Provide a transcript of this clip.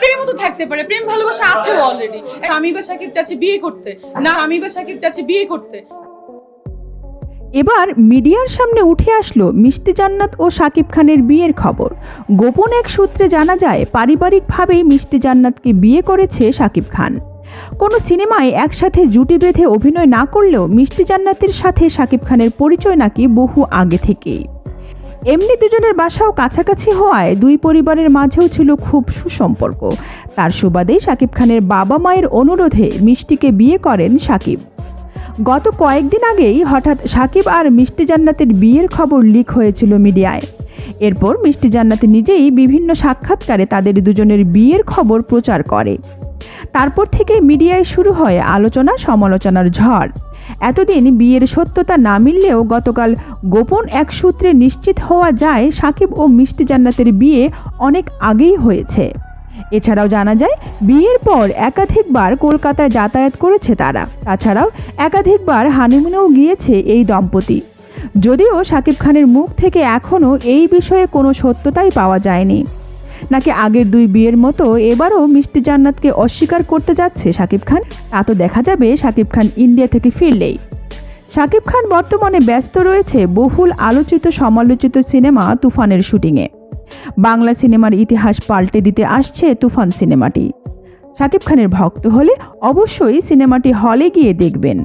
প্রেমও তো থাকতে পারে, প্রেম ভালোবাসা আছে অলরেডি আমি বা সাকিব বিয়ে করতে, না আমি বা সাকিব বিয়ে করতে। এবার মিডিয়ার সামনে উঠে আসলো মিষ্টি জান্নাত ও শাকিব খানের বিয়ের খবর। গোপন এক সূত্রে জানা যায়, পারিবারিকভাবেই মিষ্টি জান্নাতকে বিয়ে করেছে শাকিব খান। কোনো সিনেমায় একসাথে জুটি বেঁধে অভিনয় না করলেও মিষ্টি জান্নাতের সাথে শাকিব খানের পরিচয় নাকি বহু আগে থেকেই। এমনি দুজনের বাসাও কাছাকাছি হওয়ায় দুই পরিবারের মাঝেও ছিল খুব সুসম্পর্ক। তার সুবাদেই শাকিব খানের বাবা মায়ের অনুরোধে মিষ্টিকে বিয়ে করেন শাকিব গত কয়েকদিন আগেই হঠাৎ সাকিব আর মিষ্টি জান্নাতের বিয়ের খবর লিক হয়েছিল মিডিয়ায়। এরপর মিষ্টি জান্নাত নিজেই বিভিন্ন সাক্ষাৎকারে তাদের দুজনের বিয়ের খবর প্রচার করে। তারপর থেকে মিডিয়ায় শুরু হয় আলোচনা সমালোচনার ঝড়। এতদিন বিয়ের সত্যতা না মিললেও গতকাল গোপন এক সূত্রে নিশ্চিত হওয়া যায় সাকিব ও মিষ্টি জান্নাতের বিয়ে অনেক আগেই হয়েছে। এছাড়াও জানা যায়, বিয়ের পর একাধিকবার কলকাতায় যাতায়াত করেছে তারা। তাছাড়াও একাধিকবার হানিমুনেও গিয়েছে এই দম্পতি। যদিও শাকিব খানের মুখ থেকে এখনও এই বিষয়ে কোনো সত্যতাই পাওয়া যায়নি। নাকি আগের দুই বিয়ের মতো এবারও মিষ্টি জান্নাতকে অস্বীকার করতে যাচ্ছে শাকিব খান। তা তো দেখা যাবে শাকিব খান ইন্ডিয়া থেকে ফিরলেই। শাকিব খান বর্তমানে ব্যস্ত রয়েছে বহুল আলোচিত সমালোচিত সিনেমা তুফানের শুটিংয়ে। বাংলা সিনেমার ইতিহাস পাল্টে দিতে আসছে তুফান সিনেমাটি। শাকিব খানের ভক্ত হলে অবশ্যই সিনেমাটি হলে গিয়ে দেখবেন।